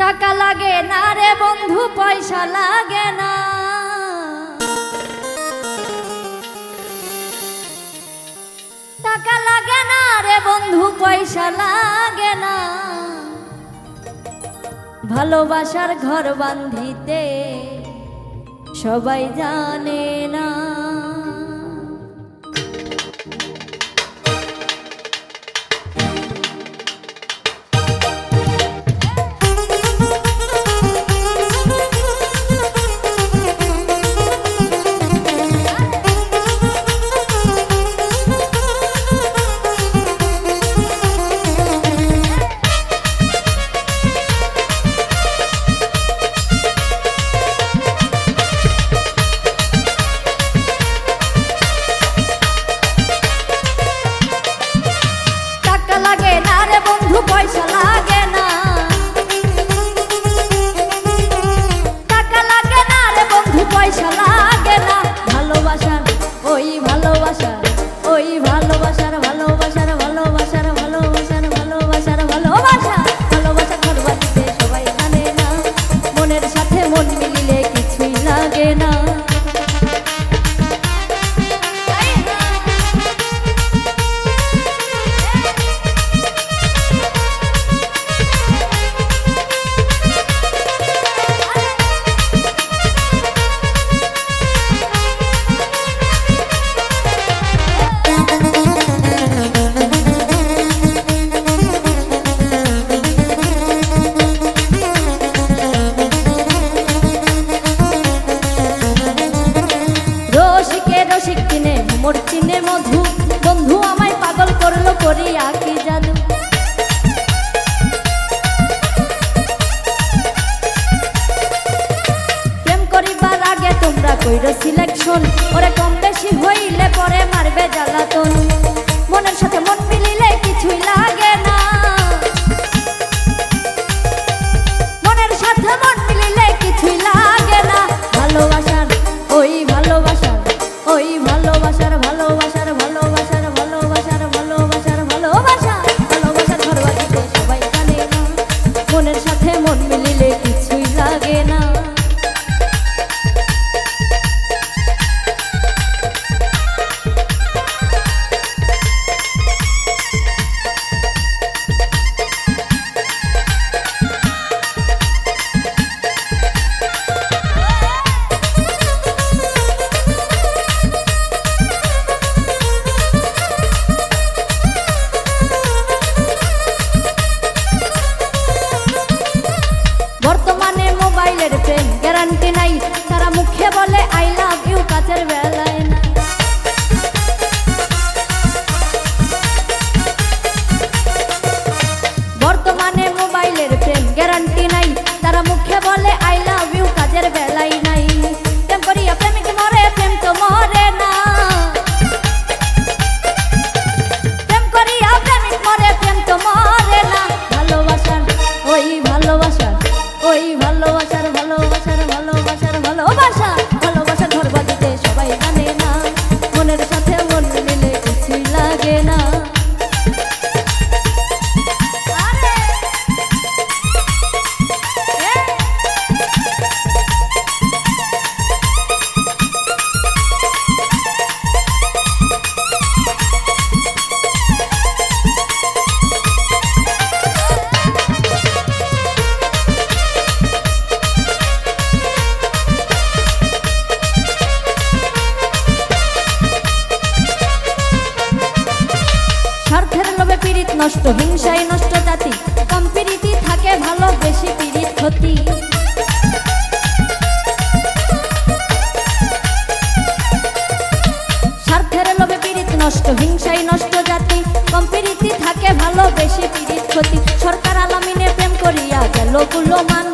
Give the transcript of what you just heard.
টাকা লাগে না রে বন্ধু, পয়সা লাগে না। টাকা লাগে না রে বন্ধু, পয়সা লাগে না। ভালোবাসার ঘর বান্ধিতে সবাই জানে না। করিয়া কি জাদু প্রেম করিবার আগে তোমরা কইরো সিলেকশন ওরে কম মন মিলিলে মোবাইলের প্রেম গ্যারান্টি নাই। তারা মুখে বলে আই লাভ ইউ কাজের বেলাই নষ্ট হিংসায় নষ্ট জাতি। কম্পিরিটি থাকে ভালো, বেশি পীড়িত ক্ষতি। স্বার্থের লোভে পীড়িত নষ্ট হিংসায় নষ্ট জাতি। থাকে ভালো, বেশি ক্ষতি। সরকার আলামিনে প্রেম করিয়া গেলগুলো মান